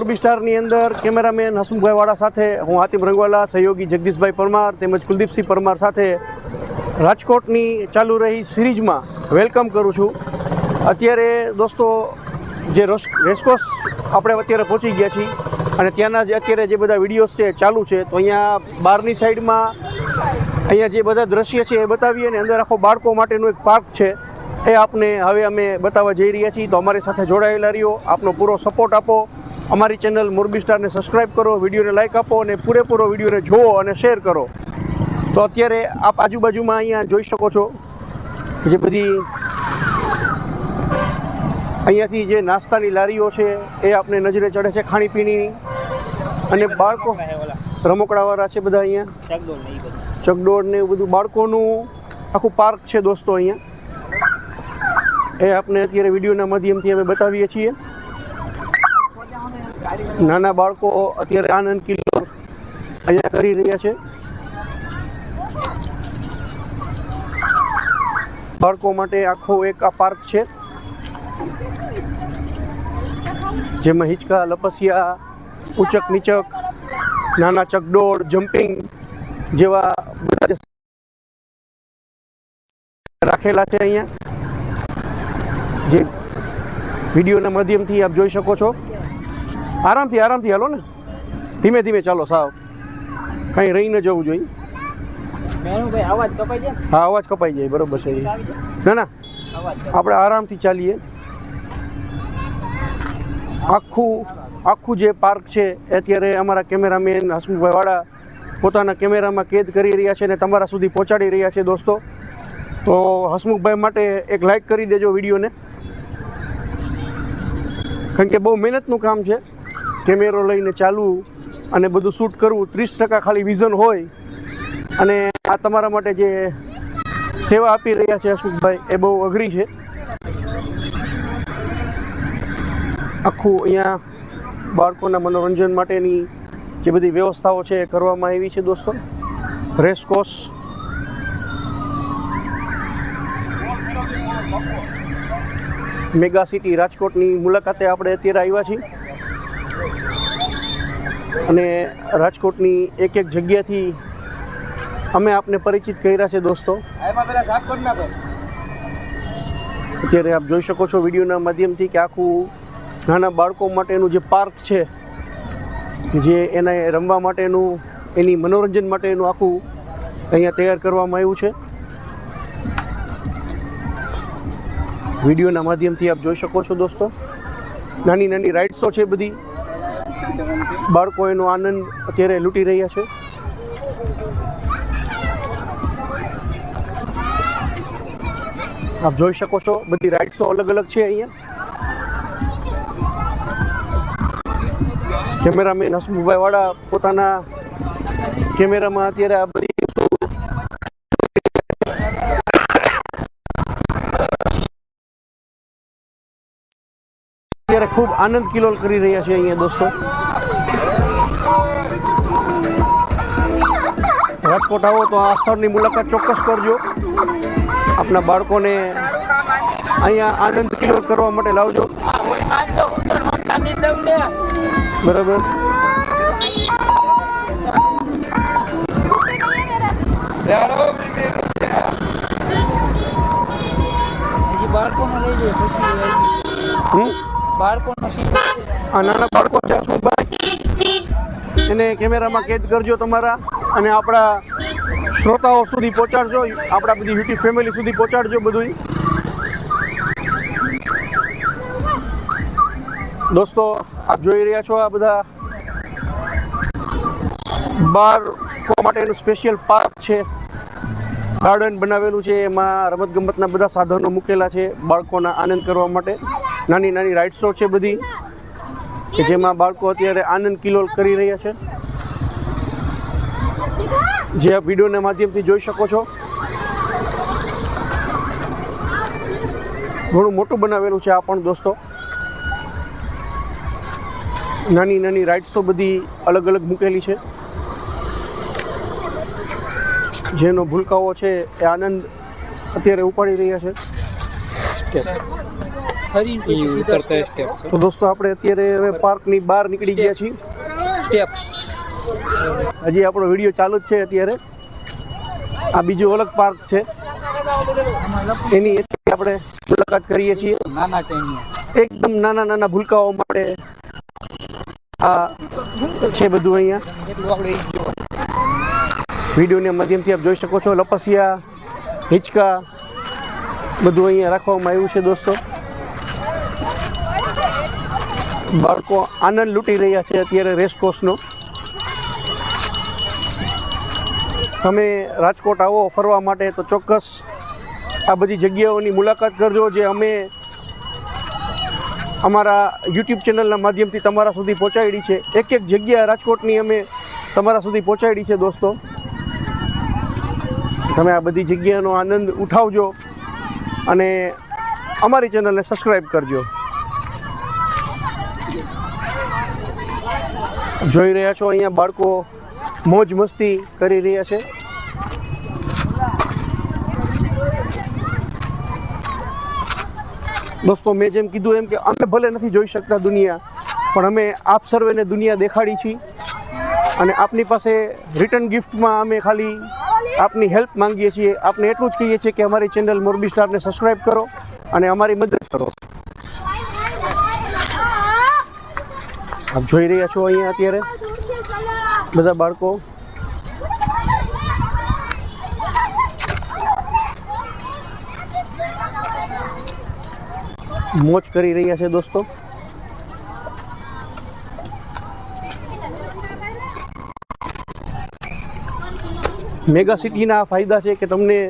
મોરબી સ્ટારની અંદર કેમેરામેન હસમુખભાઈ વાળા સાથે, હું હાતિમ રંગવાલા, સહયોગી જગદીશભાઈ પરમાર તેમજ કુલદીપસિંહ પરમાર સાથે રાજકોટની ચાલુ રહી સિરીઝમાં વેલકમ કરું છું. અત્યારે દોસ્તો, જે રોસ, રેસકોર્સ આપણે અત્યારે પહોંચી ગયા છીએ અને ત્યાંના જે અત્યારે જે બધા વિડીયોઝ છે ચાલુ છે, તો અહીંયા બહારની સાઈડમાં અહીંયા જે બધા દ્રશ્ય છે એ બતાવીએ અને અંદર આખો બાળકો માટેનું એક પાર્ક છે. એ આપને હવે અમે બતાવવા જઈ રહ્યા છીએ. તો અમારી સાથે જોડાયેલા રહ્યો. આપનો પૂરો સપોર્ટ આપો. અમારી ચેનલ મોરબી સ્ટારને સબસ્ક્રાઈબ કરો, વિડીયોને લાઈક આપો અને પૂરેપૂરો વિડીયોને જુઓ અને શેર કરો. તો અત્યારે આપ આજુબાજુમાં અહીંયા જોઈ શકો છો જે બધી અહીંયાથી જે નાસ્તાની લારીઓ છે એ આપને નજરે ચડે છે ખાણીપીણીની. અને બાળકો રમકડાવાળા છે બધા અહીંયા. ચકડોળ ને એવું બધું. બાળકોનું આખું પાર્ક છે દોસ્તો અહીંયા. એ આપણે અત્યારે વિડીયોના માધ્યમથી અમે બતાવીએ છીએ. નાના બાળકો અત્યારે આનંદ કિલ્લો અહીંયા કરી રહ્યા છે. બાળકો માટે આખો એક આ પાર્ક છે. જેમાં હિંચકા, લપસિયા, ઉચક નીચક, નાના ચકડોળ, જમ્પિંગ જેવા રાખેલા છે અહીંયા. જે વિડીયોના માધ્યમથી આપ જોઈ શકો છો. આરામથી આરામથી હાલો ને. ધીમે ધીમે ચાલો સાવ. કંઈ રહી ન જવું જોઈએ. હા અવાજ કપાઈ જાય બરોબર છે. ના ના. આપણે આરામથી ચાલીએ. આખું આખું જે પાર્ક છે અત્યારે અમારા કેમેરામેન હસમુભાઈ વાળા પોતાના કેમેરામાં કેદ કરી રહ્યા છે અને તમારા સુધી પહોંચાડી રહ્યા છે દોસ્તો. તો હસમુખભાઈ માટે એક લાઈક કરી દેજો વિડીયોને. કારણ કે બહુ મહેનતનું કામ છે. કેમેરો લઈને ચાલવું અને બધું શૂટ કરવું, ત્રીસ ટકા ખાલી વિઝન હોય. અને આ તમારા માટે જે સેવા આપી રહ્યા છે હસમુખભાઈ એ બહુ અઘરી છે. આખું અહીંયા બાળકોના મનોરંજન માટેની જે બધી વ્યવસ્થાઓ છે એ કરવામાં આવી છે દોસ્તો. રેસકોર્સ મેગા સિટી રાજકોટની મુલાકાતે આપણે અત્યારે આવ્યા છીએ. અને રાજકોટની એક એક જગ્યાથી અમે આપને પરિચિત કર્યા છે દોસ્તો. અત્યારે આપ જોઈ શકો છો વિડીયોના માધ્યમથી કે આખું નાના બાળકો માટેનું જે પાર્ક છે, જે એને રમવા માટેનું, એની મનોરંજન માટેનું આખું અહીંયા તૈયાર કરવામાં આવ્યું છે. વિડીયોના માધ્યમથી આપ જોઈ શકો છો દોસ્તો. નાની નાની રાઇડ્સો છે બધી. બાળકો એનો આનંદ અત્યારે લૂંટી રહ્યા છે. આપ જોઈ શકો છો, બધી રાઇડ્સો અલગ અલગ છે અહીંયા. કેમેરામેન હસમુખભાઈ વાળા પોતાના કેમેરામાં અત્યારે આ બધી અત્યારે ખૂબ આનંદ કિલોલ કરી રહ્યા છે અહીંયા દોસ્તો. રાજકોટ આવો તો આ સ્થળની મુલાકાત ચોક્કસ કરજો. આપના બાળકોને અહીંયા આનંદ કિલોલ કરવા માટે લાવજો. બરાબર. બાળકોમાં લઈ જાય બાળકોનો આ નાના બાળકો છે હસમુખભાઈ એને કેમેરામાં કેદ કરજો તમારા અને આપણા શ્રોતાઓ સુધી પહોંચાડજો. આપણા બધી યુટ્યુબ ફેમિલી સુધી પહોંચાડજો બધું દોસ્તો, આપ જોઈ રહ્યા છો આ બધા બાળકો માટેનું સ્પેશિયલ પાર્ક છે. ગાર્ડન બનાવેલું છે. એમાં રમતગમતના બધા સાધનો મૂકેલા છે બાળકોના આનંદ કરવા માટે. નાની નાની રાઇડ્સો છે બધી, કે જેમાં બાળકો અત્યારે આનંદ કિલોલ કરી રહ્યા છે. જે આ વિડીયોના માધ્યમથી જોઈ શકો છો. ઘણું મોટું બનાવેલું છે આ પણ દોસ્તો. નાની નાની રાઇડ્સો બધી અલગ અલગ મૂકેલી છે. જેનો ભૂલકાઓ છે એ આનંદ અત્યારે ઉપાડી રહ્યા છે. સીધા ઉતરતા સ્ટેપ. છે તો દોસ્તો આપણે અત્યારે હવે પાર્કની બહાર નીકળી ગયા છીએ. સ્ટેપ. હજી આપણો વીડિયો ચાલુ જ છે અત્યારે. આ બીજું અલગ પાર્ક છે. એની આપણે મુલાકાત કરીએ છીએ. નાના ટેનિયા એકદમ નાના નાના ભૂલકાઓ માટે આ છે બધું અહીંયા. વિડીયોના માધ્યમથી આપ જોઈ શકો છો. લપસિયા હિંચકા બધું અહીંયા રાખવામાં આવ્યું છે દોસ્તો. બાળકો આનંદ લૂંટી રહ્યા છે અત્યારે રેસકોર્સનો તમે રાજકોટ આવો ફરવા માટે તો ચોક્કસ આ બધી જગ્યાઓની મુલાકાત કરજો જે અમે અમારા યુટ્યુબ ચેનલના માધ્યમથી તમારા સુધી પહોંચાડી છે. એક એક જગ્યા રાજકોટની અમે તમારા સુધી પહોંચાડી છે દોસ્તો. તમે આ બધી જગ્યાનો આનંદ ઉઠાવજો અને અમારી ચેનલને સબસ્ક્રાઈબ કરજો. જોઈ રહ્યા છો અહીંયા બાળકો મોજ મસ્તી કરી રહ્યા છે. દોસ્તો, મેં જેમ કીધું એમ કે અમે ભલે નથી જોઈ શકતા દુનિયા, પણ અમે આપ સર્વેને દુનિયા દેખાડી છીએ અને આપની પાસે રિટર્ન ગિફ્ટમાં અમે ખાલી આપની હેલ્પ માંગીએ છીએ. આપને એટલું જ કહીએ છીએ કે અમારી ચેનલ મોરબી સ્ટારને સબસ્ક્રાઈબ કરો અને અમારી મદદ કરો. આપ જોઈ રહ્યા છો અહીંયા અત્યારે બધા બાળકો? મોજ કરી રહ્યા છે દોસ્તો. મેગા સિટીના ફાયદા છે કે તમને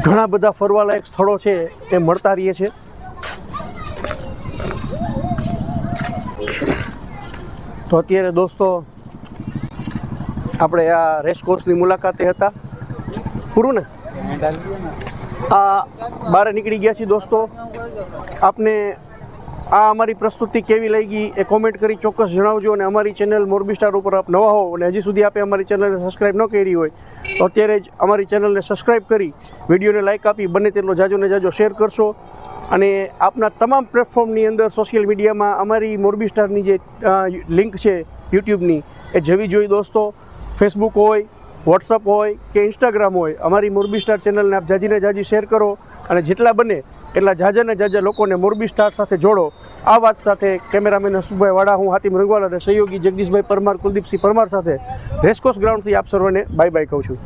ઘણા બધા ફરવાલાયક સ્થળો છે તે મળતા રહીએ છે તો અત્યારે દોસ્તો, આપણે આ રેસકોર્સની મુલાકાતે હતા. પૂરું ને. આ બહાર નીકળી ગયા છીએ દોસ્તો. આપને આ અમારી પ્રસ્તુતિ કેવી લાગી એ કોમેન્ટ કરી ચોક્કસ જણાવજો અને અમારી ચેનલ મોરબી સ્ટાર ઉપર આપ નવા હો અને હજી સુધી આપે અમારી ચેનલને સબસ્ક્રાઈબ ન કરી હોય, તો અત્યારે જ અમારી ચેનલને સબસ્ક્રાઈબ કરી, વિડીયોને લાઇક આપી, બને તેટલો જાજો ને જાજો શેર કરશો. અને આપના તમામ પ્લેટફોર્મની અંદર સોશિયલ મીડિયામાં અમારી મોરબી સ્ટારની જે લિંક છે, યુટ્યુબની, એ જવી જોઈએ દોસ્તો ફેસબુક હોય વોટ્સઅપ હોય કે ઇન્સ્ટાગ્રામ હોય, અમારી મોરબી સ્ટાર ચેનલને આપ જાજીને જાજી શેર કરો અને જેટલા બને એટલા જાજા ને જાજા લોકોને મોરબી સ્ટાર સાથે જોડો. આ વાત સાથે કેમેરામેન હસુભાઈ વાડા, હું હાતિમ રંગવાલ અને સહયોગી જગદીશભાઈ પરમાર, કુલદીપસિંહ પરમાર સાથે રેસકોર્સ ગ્રાઉન્ડથી આપ સર્વને બાય બાય કહું છું.